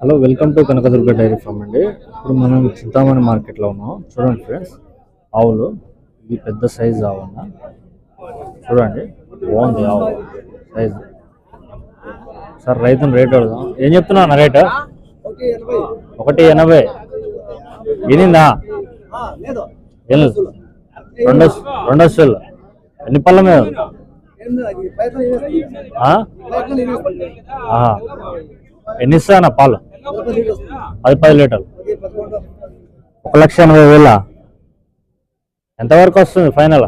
Hello welcome to Kanakadurga dairy farm అండి. ఇప్పుడు మనం చింతామణి మార్కెట్లో ఉన్నాం. చూడండి ఫ్రెండ్స్ ఆవులు ఇది పెద్ద సైజ్ ఆవు అన్న. చూడండి బాగుంది ఆవు సైజ్ సార్ రైతుని రేట్ అడుగుదాం. ఏం చెప్తున్నా రేట్? ఒకటి ఎనభై. ఎల్ రెండు రెండు వస్తువులు. ఎన్ని పళ్ళ మీద. ఎన్ని ఇస్తానా పాలు? పది పది లీటర్లు. ఒక లక్ష ఎనభై వేల. ఎంతవరకు వస్తుంది ఫైనల్?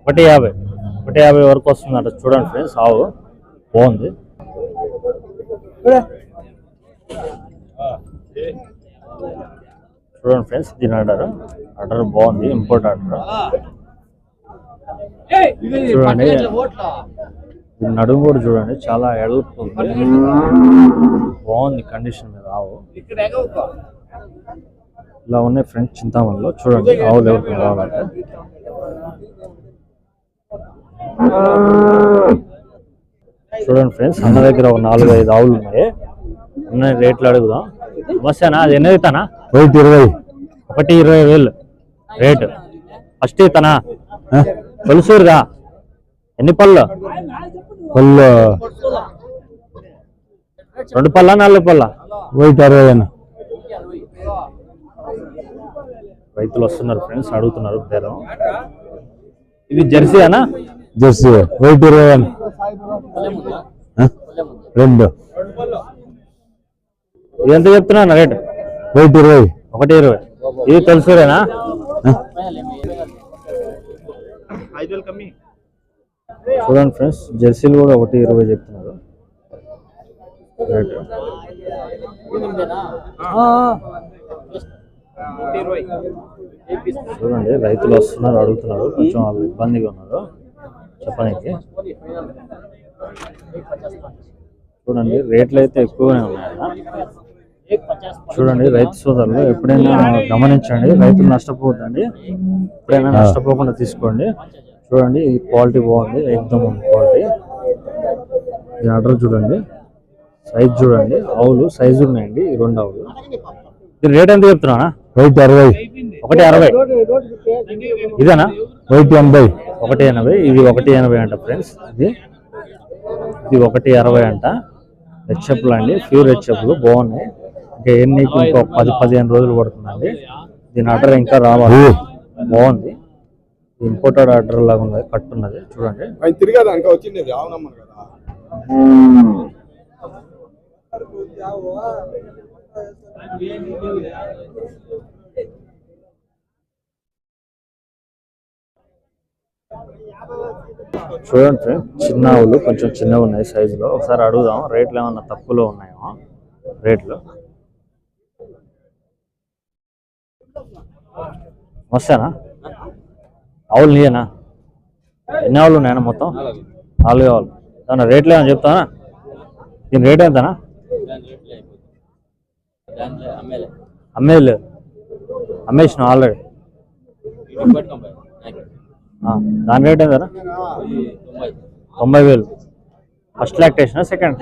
ఒకటి యాభై. ఒకటి యాభై వరకు వస్తుంది అంట చూడండి ఫ్రెండ్స్ ఆవు బాగుంది. చూడండి ఫ్రెండ్స్ దీని ఆర్డర్. ఆర్డర్ బాగుంది ఇంపోర్ట్ ఆర్డర్. చూడండి. దీని నడుము కూడా చూడండి చాలా ఎడల్పు ఉంది. బాగుంది కండిషన్ మీద ఆవు. ఇలా ఉన్నాయి ఫ్రెండ్స్ చింతామణిలో. చూడండి ఆవులు ఎవరికి రావాలంటే చూడండి ఫ్రెండ్స్ అన్న దగ్గర ఒక నాలుగు ఐదు ఆవులు ఉన్నాయి. అన్న రేట్లు అడుగుదాం. నమస్తేనా అది ఎన్ని అవుతానా వైట్ ఇరవై. ఒకటి ఇరవై వేలు. రేటు. ఫస్ట్ ఇతనా? తొలసూరుగా ఎన్ని పళ్ళు? పళ్ళు. రెండు పళ్ళ నాలుగు పళ్ళ? వైట్ అరవై అన్న రైతులు వస్తున్నారు ఫ్రెండ్స్ అడుగుతున్నారు బేరం. ఇది జెర్సీ అనా జెర్సీ వైట్ ఇరవై అన్న? రెండు. ఎంత చెప్తున్నా రేటు? వైట్ ఇరవై. ఒకటి ఇరవై. ఇది తొలసూరేనా? చూడండి ఫ్రెండ్స్ జెర్సీలు కూడా ఒకటి ఇరవై చెప్తున్నారు. రేటు చూడండి రైతులు వస్తున్నారు అడుగుతున్నారు. కొంచెం వాళ్ళు ఇబ్బందిగా ఉన్నారు. చెప్పడానికి. చూడండి రేట్లు అయితే ఎక్కువనే ఉన్నాయి చూడండి రైతు సోదరులు ఎప్పుడైనా గమనించండి రైతులు నష్టపోవద్దండి ఎప్పుడైనా నష్టపోకుండా తీసుకోండి. చూడండి ఈ క్వాలిటీ బాగుంది ఎక్దమ్ ఉంది క్వాలిటీ. ఈ ఆర్డర్ చూడండి సైజ్ చూడండి ఆవులు సైజు ఉన్నాయండి ఈ రెండు ఆవులు. ఇది రేట్ ఎంత చెప్తున్నా వైట్ అరవై. ఒకటి అరవై. ఇదేనా? వైట్ ఎనభై. ఒకటి ఎనభై ఇది ఒకటి ఎనభై అంట ఫ్రెండ్స్ ఇది. ఇది ఒకటి అరవై అంట. హెచ్ఎఫ్లు అండి ప్యూర్ హెచ్ఎఫ్లు బాగున్నాయి. ఇంకా ఎన్నికి ఇంకో పది పదిహేను రోజులు పడుతుందండి. దీని ఆర్డర్ ఇంకా రావాలి. బాగుంది. ఇంపోర్టెడ్ ఆర్డర్ లాగా ఉన్నది కట్టున్నది. చూడండి. చూడండి ఫ్రెండ్ చిన్న ఆవులు కొంచెం చిన్నగా ఉన్నాయి సైజులో. ఒకసారి అడుగుదాం రేట్లు ఏమన్నా తక్కువలో ఉన్నాయేమో రేట్లు. మస్తేనా ఆవులు నీయేనా? ఎన్ని ఆవులు ఉన్నాయన్నా మొత్తం? నాలుగు ఆవులు. ఏమన్నా రేట్లు ఏమైనా చెప్తానా దీని రేట్ ఎంతనా? అమ్మేది లేదు అమ్మేసిన ఆల్రెడీ దాని రేట్ ఎంతనా? తొంభై వేలు. ఫస్ట్ లాక్టేషనా సెకండ్?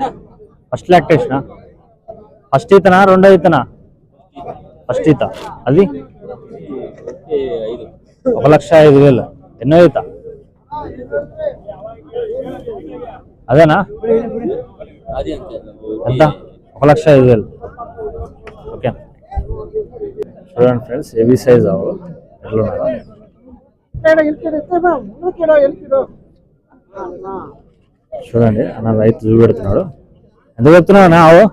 ఫస్ట్ లాక్టేషనా? ఫస్ట్ ఇతనా రెండో ఇతనా ఫస్ట్ ఇత అది? ఒక లక్ష ఐదు వేలు. ఎన్నో ఈత అదేనా? ఎంత? ఒక లక్ష ఐదు వేలు. ఓకే. చూడండి ఫ్రెండ్స్ హెవీ సైజ్ అవు ఎట్లా చూడండి అన్న రైతు చూపెడుతున్నాడు. ఎంత చెప్తున్నావు అన్న ఆవు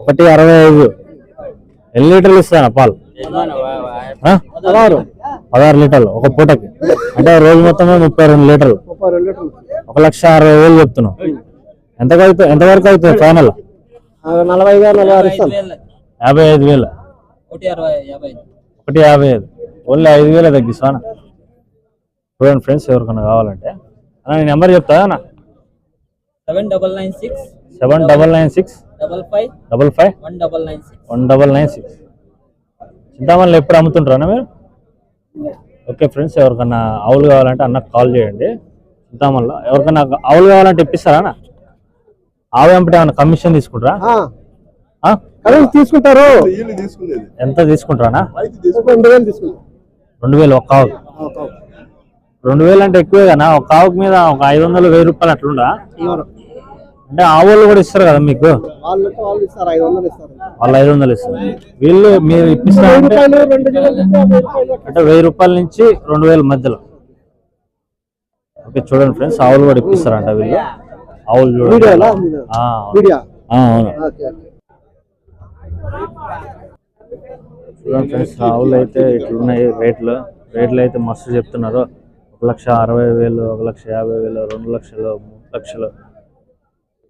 ఒకటి అరవై ఐదు. ఎన్ని లీటర్లు ఇస్తాను పాలు? పదహారు. లీటర్లు ఒక పూటకి. అంటే రోజు మొత్తమే ముప్పై రెండు లీటర్లు. ఒక లక్ష అరవై వేలు చెప్తున్నావు. ఎంత అవుతుంది ఎంతవరకు అవుతుంది ఫైనల్? నలభై యాభై ఐదు వేలు. ఒకటి యాభై ఐదు. ఓన్లీ ఐదు వేలే తగ్గిస్తాను చూడండి ఫ్రెండ్స్ ఎవరికైనా కావాలంటే. అన్న నీ నెంబర్ చెప్తా seven double nine six. Seven double nine six. Double five double five one double nine six one double nine six చింతామణిలో ఎప్పుడు అమ్ముతుంటారా మీరు? ఓకే ఫ్రెండ్స్ ఎవరికన్నా ఆవులు కావాలంటే అన్నకు కాల్ చేయండి. చింతామల్ల ఎవరికన్నా ఆవులు కావాలంటే ఇప్పిస్తారా అన్న? ఆవు వెంపటి ఏమన్నా కమిషన్ తీసుకుంటారా? తీసుకుంటారు. ఎంత తీసుకుంటారా రెండు వేలు తీసుకుంటారు. రెండు వేలు ఒక ఆవు. రెండు వేలు అంటే ఎక్కువే కదా ఒక ఆవుకి మీద ఒక ఐదు వందలు వెయ్యి రూపాయలు అట్లుండా అంటే ఆవులు కూడా ఇస్తారు కదా మీకు? వాళ్ళు వాళ్ళు ఇస్తారు ఐదు వందలు ఇస్తారు. వాళ్ళు ఐదు వందలు ఇస్తారు. వీళ్ళు మీరు రూపాయలు అంటే వెయ్యి రూపాయల నుంచి రెండు వేల మధ్యలో. ఓకే చూడండి ఫ్రెండ్స్ ఆవులు కూడా ఇప్పిస్తారంట వీళ్ళు. ఆవులు చూడండి? ఆ, ఆ, అవును. చూడండి ఫ్రెండ్స్ ఆవులు అయితే ఇట్లున్నాయి రేట్లు. రేట్లు అయితే మస్తు చెప్తున్నారు. ఒక లక్ష అరవై వేలు ఒక లక్ష యాభై వేలు రెండు లక్షలు మూడు లక్షలు.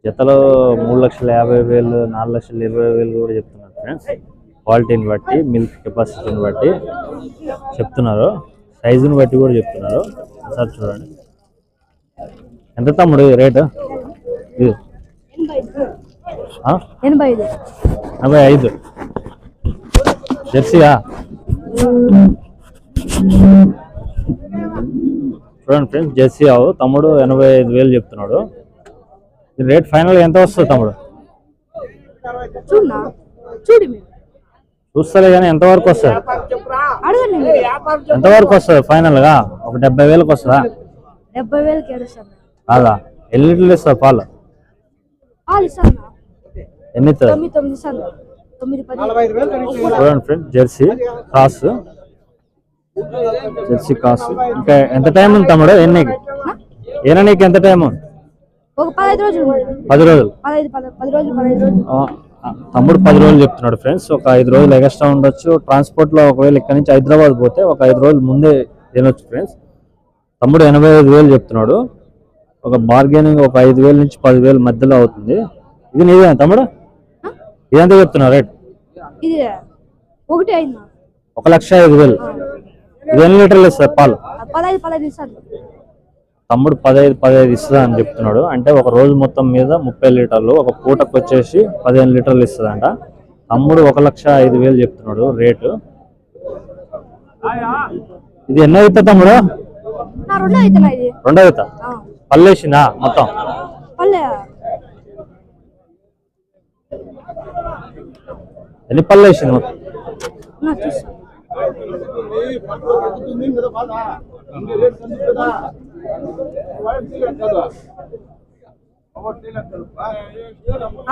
జతలో మూడు లక్షల యాభై వేలు నాలుగు లక్షల ఇరవై వేలు కూడా చెప్తున్నారు ఫ్రెండ్స్ క్వాలిటీని బట్టి మిల్క్ కెపాసిటీని బట్టి చెప్తున్నారు. సైజుని బట్టి కూడా చెప్తున్నారు. ఒకసారి చూడండి. ఎంత తమ్ముడు రేటు ఇది? ఎనభై ఐదు ఎనభై ఐదు. జెర్సీయా? చూడండి ఫ్రెండ్స్ జెర్సీ ఆవు తమ్ముడు ఎనభై ఐదు వేలు చెప్తున్నాడు. రేట్ ఫైనల్ ఎంత వస్తుంది తమ్ముడు? చూస్తలే కానీ ఎంతవరకు వస్తుంది? అడగండి మీరు. ఎంతవరకు వస్తుంది ఫైనల్గా? ఒక డెబ్బై వేలకు వస్తుందా? డెబ్బై వేలకి కాదా? ఎన్ని లీటర్లు ఇస్తుంది పాలు? ఎన్ని చూడండి friends jersey cows jersey cows ఇంకా ఎంత టైం ఉంది తమ్ముడు? ఎన్నికి ఏనా నీకు ఎంత టైం ఉంది ఒక పదహైదు రోజులు పది రోజులు? పదహైదు పద పది రోజులు పదహైదు రోజులు. ఆ, ఆ, తమ్ముడు పది రోజులు చెప్తున్నాడు ఫ్రెండ్స్. ఒక ఐదు రోజులు ఎక్స్ట్రా ఉండొచ్చు. ట్రాన్స్పోర్ట్లో ఒకవేళ ఇక్కడ నుంచి హైదరాబాద్ పోతే ఒక ఐదు రోజులు ముందే తినొచ్చు ఫ్రెండ్స్. తమ్ముడు ఎనభై ఐదు వేలు చెప్తున్నాడు. ఒక బార్గెనింగ్ ఒక ఐదు వేల నుంచి పది వేల మధ్యలో అవుతుంది. ఇది నీదే తమ్ముడు? ఇదంతా చెప్తున్నా రేట్? అయింది. ఒక లక్ష ఐదు వేలు. ఇది ఎన్ని లీటర్లు ఇస్తారు పాలు? తమ్ముడు పదహైదు పదహైదు ఇస్తుందా అని చెప్తున్నాడు. అంటే ఒక రోజు మొత్తం మీద ముప్పై లీటర్లు ఒక పూటకు వచ్చేసి పదిహేను లీటర్లు ఇస్తుందంట. తమ్ముడు ఒక లక్ష ఐదు వేలు చెప్తున్నాడు రేటు. ఇది ఎన్నో అవుతా తమ్ముడు? నా రెండో అవుతా ఆ. పల్లేసిందా మొత్తం? పల్లె. ఎన్ని పళ్ళు వేసింది మొత్తం? నా చూస్తాను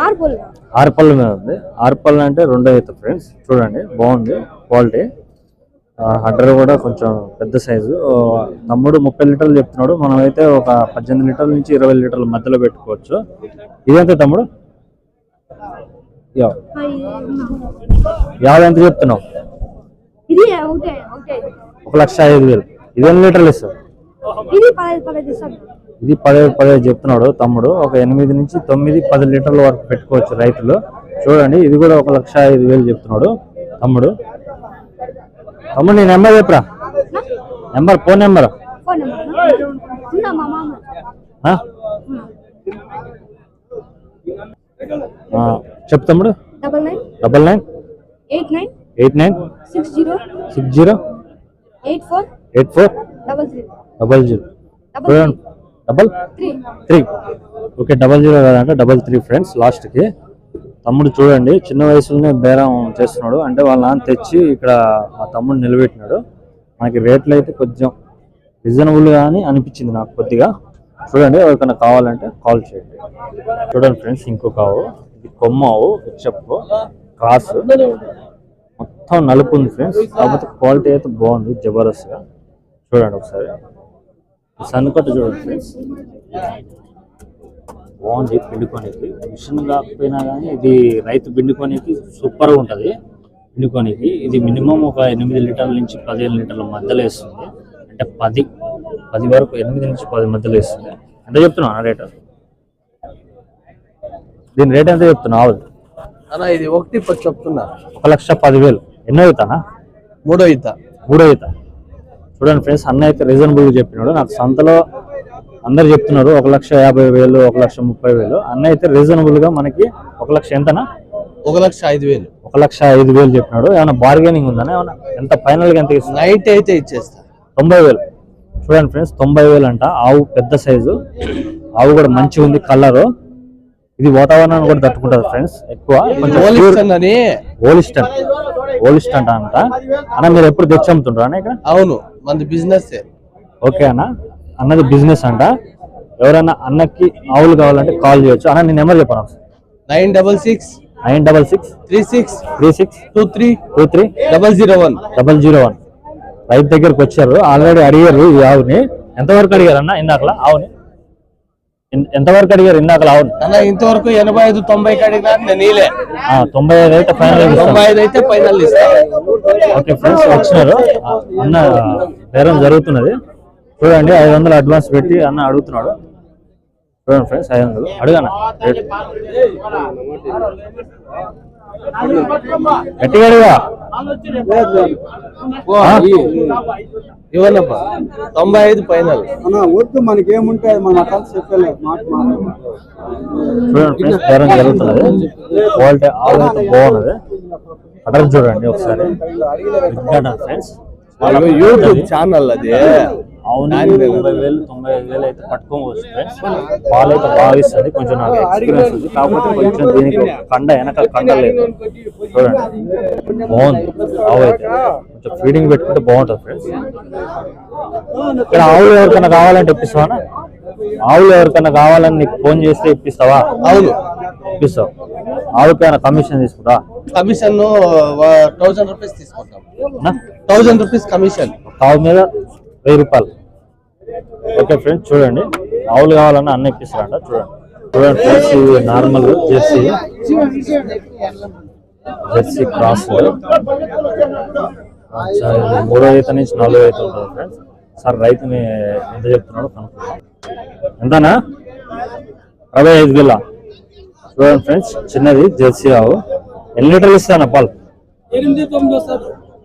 ఆరు పళ్ళు ఆరు పళ్ళ మీద ఉంది. ఆరు పళ్ళు అంటే రెండో అవుతా ఫ్రెండ్స్ చూడండి బాగుంది క్వాలిటీ హడ్డర్ కూడా కొంచెం పెద్ద సైజు తమ్ముడు ముప్పై లీటర్లు చెప్తున్నాడు. మనం అయితే ఒక పద్దెనిమిది లీటర్ల నుంచి ఇరవై లీటర్ల మధ్యలో పెట్టుకోవచ్చు. ఇదెంత తమ్ముడు. యాభై ఎంత చెప్తున్నావు? ఒక లక్ష ఐదు వేలు. ఇది ఎన్ని లీటర్లు ఇస్తారు? ఇది పదహైదు పదహైదు పదిహేడు పదిహేడు చెప్తున్నాడు తమ్ముడు. ఒక ఎనిమిది నుంచి తొమ్మిది పది లీటర్ల వరకు పెట్టుకోవచ్చు రైతులు. చూడండి ఇది కూడా ఒక లక్ష ఐదు వేలు చెప్తున్నాడు తమ్ముడు. తమ్ముడు నీ నెంబర్ చెప్పరా? Number phone number? చెప్పు తమ్ముడు. Double nine. Double nine. Eight nine. Eight nine. Six zero. Six zero. Eight four. Eight four. Double three double zero double చూడండి double three okay double zero కాదంటే డబల్ త్రీ ఫ్రెండ్స్ లాస్ట్కి తమ్ముడు చూడండి చిన్న వయసులోనే బేరం చేస్తున్నాడు. అంటే వాళ్ళ నాన్న తెచ్చి ఇక్కడ మా తమ్ముడు నిలబెట్టినాడు. మనకి రేట్లు అయితే కొంచెం రీజనబుల్ అని అనిపించింది నాకు కొద్దిగా. చూడండి ఎవరికైనా కావాలంటే కాల్ చేయండి. చూడండి ఫ్రెండ్స్ ఇంకొక ఆవు. ఇది కొమ్మ ఆవు చెప్పు క్రాస్. మొత్తం నలుపు ఉంది ఫ్రెండ్స్ కాకపోతే క్వాలిటీ అయితే బాగుంది జబర్దస్త్గా. చూడండి ఒకసారి. సన్కట్ చూడండి ఫ్రెండ్స్. బాగుంది పిండుకోనికి. మిషన్ కాకపోయినా కానీ ఇది రైతు పిండుకోనికి సూపర్గా ఉంటుంది. పిండుకోనికి. ఇది మినిమం ఒక ఎనిమిది లీటర్ల నుంచి పదిహేను లీటర్ల మధ్యలో వేస్తుంది. అంటే పది పది వరకు ఎనిమిది నుంచి పది మధ్యలో వేస్తుంది. ఎంత చెప్తున్నావు రేట్? దీని రేట్ ఎంత చెప్తున్నావు? అన్న ఇది ఒకటి చెప్తున్నా. ఒక లక్ష పదివేలు. ఎన్నో అవుతానా? మూడో ఈత. మూడో ఈత. చూడండి ఫ్రెండ్స్ అన్న అయితే రీజనబుల్ చెప్పినాడు. నాకు సంతలో అందరు చెప్తున్నారు ఒక లక్ష యాభై వేలు ఒక లక్ష ముప్పై వేలు. అన్న అయితే రీజనబుల్గా మనకి ఒక లక్ష ఎంతనా? ఒక లక్ష ఐదు వేలు. ఒక లక్ష ఐదు వేలు చెప్పినాడు. ఏమైనా బార్గెనింగ్ ఉందా? ఏమన్నా? ఎంత ఫైనల్గా ఎంత ఇస్తుంది నైట్ అయితే ఇచ్చేస్తా. తొంభై వేలు. చూడండి ఫ్రెండ్స్ తొంభై వేలు అంట. ఆవు పెద్ద సైజు ఆవు కూడా మంచిగా ఉంది కలర్ ఇది వాతావరణాన్ని కూడా తట్టుకుంటది ఫ్రెండ్స్ ఎక్కువ. ఓలిస్టన్ ఓలిస్టన్ అంట అన్న మీరు ఎప్పుడు తెచ్చి అమ్ముతుంటారా ఇక్కడ? అవును మంది బిజినెస్ ఓకే అన్న. అన్నది బిజినెస్ అంట. ఎవరైనా అన్నకి ఆవులు కావాలంటే కాల్ చేయొచ్చు. అన్న నేను నెంబర్ చెప్పాను? Nine double six nine double six three six three six two three two three double zero one. Double zero one. రైతు దగ్గరకు వచ్చారు. ఆల్రెడీ అడిగారు ఈ ఆవుని. ఎంతవరకు అడిగారు అన్న ఇందాకలా ఆవుని. ఎంతవరకు అడిగారు ఆవుని అన్న ఇంతవరకు ఎనభై ఐదు తొంభై కడిగినా నేను నీలే. తొంభై ఐదు అయితే ఫైనల్ తొంభై ఐదు అయితే ఫైనల్ ఓకే ఫ్రెండ్స్ వచ్చినారు. అన్న బేరం జరుగుతున్నది. చూడండి ఐదు వందలు అడ్వాన్స్ పెట్టి అన్న అడుగుతున్నాడు. చూడండి ఫ్రెండ్స్ ఐదు వందలు. అడుగాన గట్టిగా అడిగా ఆ? ఇవ్వనప్పా తొంభై ఐదు ఫైనల్. అన్న వద్దు మనకేముంటే అది మనం అట్లా చెప్పలేదు చూడండి జరుగుతున్నది. క్వాలిటీ అయితే బాగున్నది. అడ్రస్ చూడండి ఒకసారి. ఫ్రెండ్స్? యూట్యూబ్ ఛానల్ అది. అవును. తొంభై వేలు తొంభై ఐదు వేలు అయితే పట్టుకోవచ్చు ఫ్రెండ్స్ పాలు అయితే బాగా ఇస్తుంది కొంచెం నాకు ఎక్స్పీరియన్స్ ఉంది. కాకపోతే కొంచెం దీనికి కండ వెనక కండ లేదు. చూడండి. బాగుంది. ఆవు అయితే. కొంచెం ఫీడింగ్ పెట్టుకుంటే బాగుంటుంది ఫ్రెండ్స్ ఇక్కడ ఆవులు ఎవరికైనా కావాలంటే ఇప్పిస్తావా? ఆవులు ఎవరికైనా కావాలని నీకు ఫోన్ చేస్తే ఇప్పిస్తావా? అవును. ఇప్పిస్తావు. ఆవుకైనా కమిషన్ తీసుకుంటా? కమిషన్ థౌసండ్ రూపీస్ తీసుకుంటాం? థౌసండ్ రూపీస్ కమిషన్ ఆవు మీద? వెయ్యి రూపాయలు. ఓకే ఫ్రెండ్స్ చూడండి. ఆవులు కావాలన్నా అన్న ఇప్పిస్తారంట చూడండి. చూడండి ఫ్రెండ్స్ ఇవి నార్మల్ జెర్సీ. జెర్సీ క్రాస్ మూడో ఈత నుంచి నాలుగో ఈత ఉంటుంది ఫ్రెండ్స్ సార్ రైతుని ఎంత చెప్తున్నాడో కనుక్కుందాం. ఎంతనా? అరవై ఐదు వేల? చూడండి ఫ్రెండ్స్ చిన్నది జెర్సీ ఆవు. ఎన్ని లీటర్లు ఇస్తాను పాలు?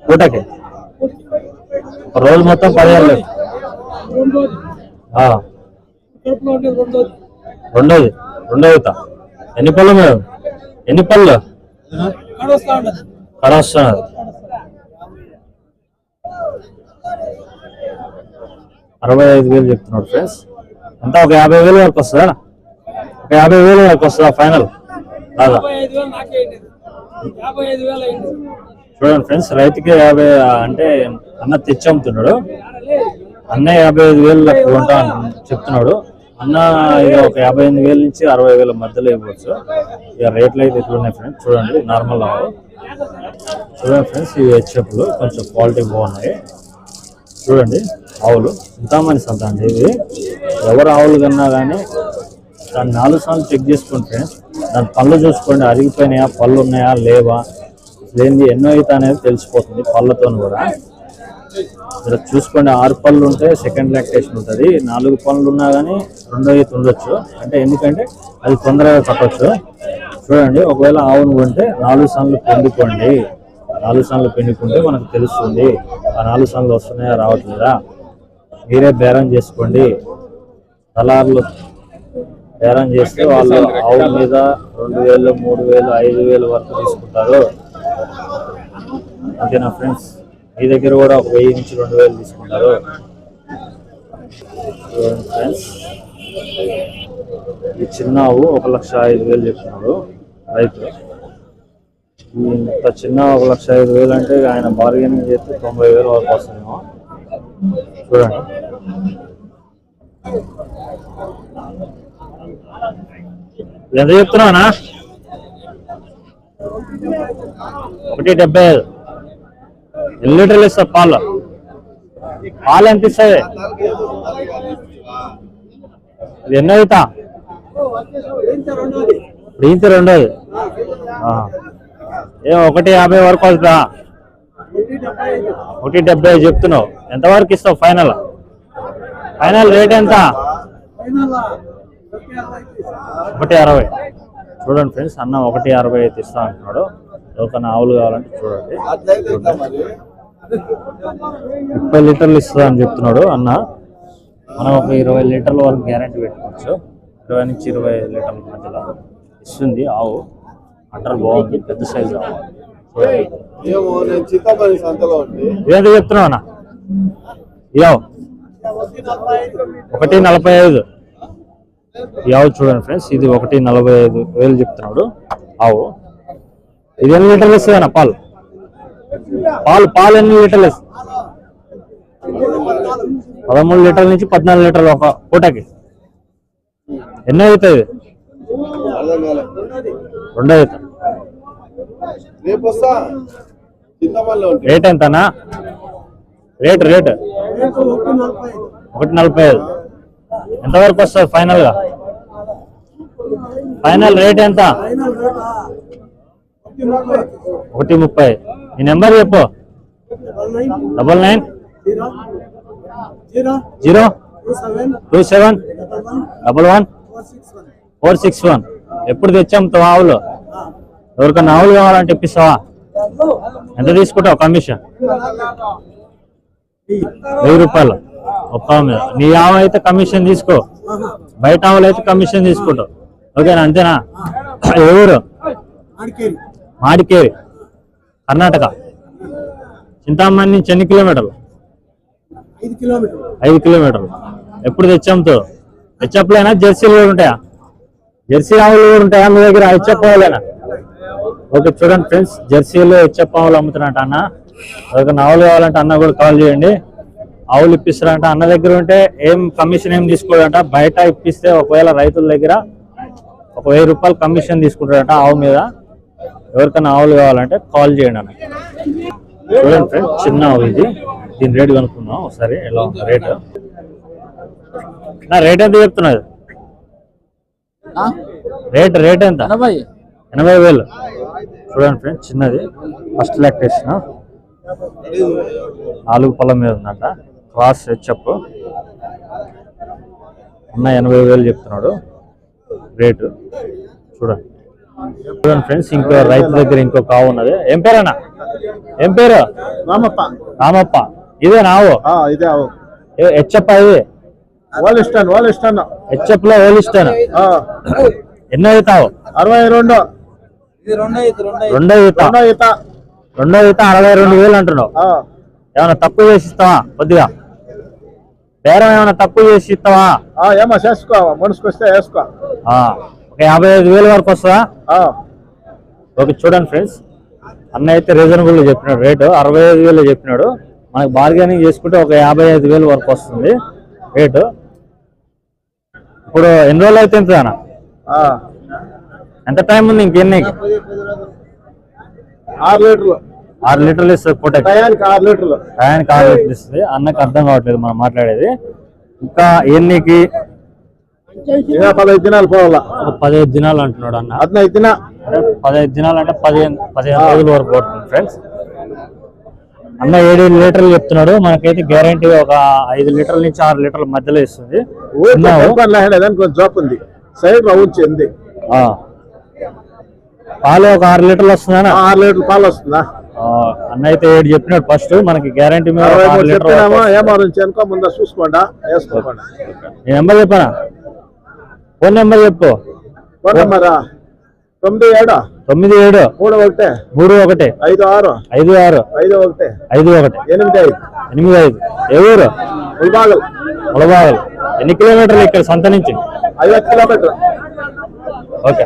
పూటకి? రోజు మొత్తం పదిహేను లీటర్ రెండోది రెండోది రెండోది రెండో ఈత ఎన్ని పళ్ళు మేడం ఎన్ని పళ్ళు? కడొస్తా ఉండదు కడ వస్తున్నారు. అరవై ఐదు వేలు చెప్తున్నాడు ఫ్రెండ్స్. అంతా ఒక యాభై వేలు వరకు వస్తుందా? ఒక యాభై వేలు వరకు వస్తుందా ఫైనల్? అయింది. చూడండి ఫ్రెండ్స్ రైతుకి యాభై అంటే అన్న తెచ్చి అమ్ముతున్నాడు అన్న యాభై ఐదు వేలు కొంటా చెప్తున్నాడు. అన్న ఇక ఒక యాభై ఎనిమిది వేల నుంచి అరవై వేల మధ్యలో ఇవ్వచ్చు. ఇక రేట్లు అయితే ఎట్లున్నాయి ఫ్రెండ్స్ చూడండి నార్మల్ ఆవు చూడండి ఫ్రెండ్స్ ఇవి హెచ్ఎఫ్లు కొంచెం క్వాలిటీ బాగున్నాయి. చూడండి ఆవులు. చింతామణి సంత అండి ఇవి ఎవరు ఆవులు కన్నా కానీ దాన్ని నాలుగు సార్లు చెక్ చేసుకోండి ఫ్రెండ్స్ దాని పళ్ళు చూసుకోండి. అరిగిపోయినాయా పళ్ళు ఉన్నాయా లేవా? లేనిది ఎన్నో ఈత అనేది తెలిసిపోతుంది పళ్ళతో కూడా. ఇక్కడ చూసుకోండి ఆరు పళ్ళు ఉంటే సెకండ్ లాక్టేషన్ ఉంటుంది. నాలుగు పళ్ళు ఉన్నా కానీ రెండో ఈత ఉండొచ్చు. అంటే ఎందుకంటే అది తొందరగా కట్టొచ్చు. చూడండి ఒకవేళ ఆవును కొంటే నాలుగు సార్లు పిండుకోండి. నాలుగు సార్లు పిండుకుంటే మనకు తెలుస్తుంది ఆ నాలుగు సార్లు వస్తున్నాయా రావట్లేదా? మీరే బేరం చేసుకోండి. దళారులు బేరం చేస్తే వాళ్ళు ఆవు మీద రెండు వేలు మూడు వేలు ఐదు వేలు వరకు తీసుకుంటారు. ఓకేనా ఫ్రెండ్స్? మీ దగ్గర కూడా ఒక వెయ్యి నుంచి రెండు వేలు తీసుకుంటారు. ఫ్రెండ్స్. ఈ చిన్న ఆవు ఒక లక్ష ఐదు వేలు చెప్తున్నాడు రైతు ఇంత చిన్న ఒక లక్ష ఐదు వేలు అంటే ఆయన బార్గెనింగ్ చేస్తే తొంభై వేలు వరకు వస్తుందేమో. చూడండి. ఎంత చెప్తున్నానా ఒకటి డెబ్బై ఐదు. ఎన్ని లీటర్లు ఇస్తారు పాలు. పాలు ఎంత ఇస్తాయి? ఇది ఎన్నో అవుతా? ఇప్పుడు రెండోది ఆ. ఏ ఒకటి యాభై వరకు అవుతుందా? ఒకటి డెబ్బై ఐదు చెప్తున్నావు. ఎంతవరకు ఇస్తావు ఫైనల్? ఫైనల్ రేట్ ఎంత? ఒకటి అరవై. చూడండి ఫ్రెండ్స్ అన్న ఒకటి అరవై అయితే ఇస్తా అంటున్నాడు. ఎవరికైనా ఆవులు కావాలంటే చూడండి. ముప్పై లీటర్లు ఇస్తుందా అని చెప్తున్నాడు అన్న. మనం ఒక ఇరవై లీటర్ల వరకు గ్యారంటీ పెట్టుకోవచ్చు. ఇరవై నుంచి ఇరవై ఐదు లీటర్ల మధ్యలో ఇస్తుంది ఆవు. మటర్ బాగుంది పెద్ద సైజ్ ఉండి. ఏంటి చెప్తున్నావు అన్న? ఇయో ఒకటి నలభై ఐదు. ఈ ఆవు చూడండి ఫ్రెండ్స్ ఇది ఒకటి నలభై ఐదు వేలు చెప్తున్నాడు ఆవు. ఇది ఎన్ని లీటర్లు ఇస్తుంది అన్న పాలు? పాలు పాలు ఎన్ని లీటర్లు? పదమూడు లీటర్ల నుంచి పద్నాలుగు లీటర్లు ఒక పూటకి. ఎన్ని అవుతుంది రెండో అవుతుంది రేట్ ఎంతనా? Rate rate. ఒకటి నలభై ఐదు. ఎంతవరకు వస్తుంది ఫైనల్గా ఫైనల్ రేట్ ఎంత? ఒకటి ముప్పై. ఈ నెంబర్ చెప్పు. Double nine. Zero. Two seven. Double one. Four six one. ఎప్పుడు తెచ్చాము ఆవులు? ఎవరికన్నా ఆవులు కావాలంటే ఇప్పిస్తావా? ఎంత తీసుకుంటావు కమిషన్? వెయ్యి రూపాయలు. ఒక్క మీద. నీ ఆవు అయితే కమిషన్ తీసుకో. బయట ఆవులు అయితే కమిషన్ తీసుకుంటావు. ఓకేనా? అంతేనా? ఎవరు? మాడికేరి కర్ణాటక. చింతామణి నుంచి ఎన్ని కిలోమీటర్లు? ఐదు కిలోమీటర్లు. ఎప్పుడు తెచ్చాంతో హెచ్చప్లైనా జెర్సీలు కూడా ఉంటాయా? జెర్సీ ఆవులు కూడా ఉంటాయా మీ దగ్గర? హెచ్చప్ ఆవులేనా ఓకే చూడండి ఫ్రెండ్స్ జెర్సీలు హెచ్చప్ ఆవులు అమ్ముతున్నట్టు అన్న. ఎవరికైనా ఆవులు కావాలంటే అన్న కూడా కాల్ చేయండి. ఆవులు ఇప్పిస్తారంట. అన్న దగ్గర ఉంటే ఏం కమిషన్ ఏం తీసుకోడంట బయట ఇప్పిస్తే ఒకవేళ రైతుల దగ్గర ఒక వెయ్యి రూపాయలు కమిషన్ తీసుకుంటాడంట ఆవు మీద. ఎవరికైనా ఆవులు కావాలంటే కాల్ చేయండి అన్న. చూడండి ఫ్రెండ్స్ చిన్న ఆవు ఇది. దీని రేట్ కనుక్కుందాం ఒకసారి ఎలా ఉంది రేట్. నా రేట్ ఎంత చెప్తున్నది రేట్ రేట్ ఎంత? ఎనభై. వేలు. చూడండి ఫ్రెండ్స్ చిన్నది. ఫస్ట్ లాక్టేషన్ నాలుగు పొలం మీద ఉందంట. క్రాస్ హెచ్ఎప్ అన్న ఎనభై వేలు చెప్తున్నాడు. రేటు. చూడండి. చూడండి ఫ్రెండ్స్ ఇంకో రైతు దగ్గర ఇంకో కావు ఉన్నది. ఏం పేరన్నా? ఏం పేరు? రామప్ప. రామప్ప. ఇదే నావు? ఆ, ఇదే అవు హెచ్ఎప్ ఇది? వాళ్ళు ఇస్తాను హెచ్ఎప్లో వేలిస్తాను ఆ, ఎన్నో అవుతావు అరవై రెండు. ఇది రెండో ఈత రెండో ఈత. అరవై రెండు వేలు అంటున్నావు. ఆ, ఏమైనా తక్కువ చేసి ఇస్తావా? కొద్దిగా. బేరం ఏమైనా తక్కువ చేసి ఇస్తావా? ఆ, ఏమో చేసుకో మనసుకు వస్తే వేసుకో యాభై ఐదు వేల వరకు వస్తుందా? ఓకే చూడండి ఫ్రెండ్స్. అన్న అయితే రీజనబుల్ చెప్పినాడు రేటు అరవై ఐదు వేలు చెప్పినాడు. మనకి బార్గెనింగ్ చేసుకుంటే ఒక యాభై ఐదు వేలు వరకు వస్తుంది రేటు. ఇప్పుడు ఎన్ని రోజులు అయితే ఎంత అన్న. ఎంత టైం ఉంది ఇంకెన్ని ఆరు లీటర్లు. ఆరు లీటర్లు ఇస్తుంది పూటకి. టయానికి ఆరు లీటర్లు ఇస్తుంది. అన్నకి అర్థం కావట్లేదు మనం మాట్లాడేది. ఇంకా ఎన్నికి? పదహైదు దినాలు పోవాలా? పదిహేను దినాలు అంటున్నాడు అన్న. హద్నైదు దిన పదహైదు దినాలు అంటే పదిహేను పదిహేను రోజుల వరకు పడుతుంది ఫ్రెండ్స్. అన్న ఏడు లీటర్లు చెప్తున్నాడు. మనకైతే గ్యారంటీ ఒక ఐదు లీటర్ల నుంచి ఆరు లీటర్ల మధ్యలో ఇస్తుంది. జాబ్ ఉంది. సైడ్ ఆ. పాలు ఒక ఆరు లీటర్లు వస్తుందనా ఆరు లీటర్లు పాలు వస్తుందా? అన్న అయితే ఏడు చెప్పినాడు ఫస్ట్. మనకి గ్యారంటీ మీద ఏమో ముందు చూసుకోండా వేసుకోకుండా. నెంబర్ చెప్పనా? ఫోన్ నెంబర్ చెప్పు. Phone number? తొమ్మిది ఏడు. తొమ్మిది ఏడు. మూడు ఒకటి. మూడు ఒకటి. ఐదు ఆరు. ఐదు ఆరు. ఐదు ఒకటి. ఐదు ఒకటి. ఎనిమిది ఐదు. ఎనిమిది ఐదు. ఏ ఊరు? ఉల్బాగల్ ఉల్బాగల్ ఎన్ని కిలోమీటర్లు ఇక్కడ సంత నుంచి? ఐదు కిలోమీటర్లు. ఓకే.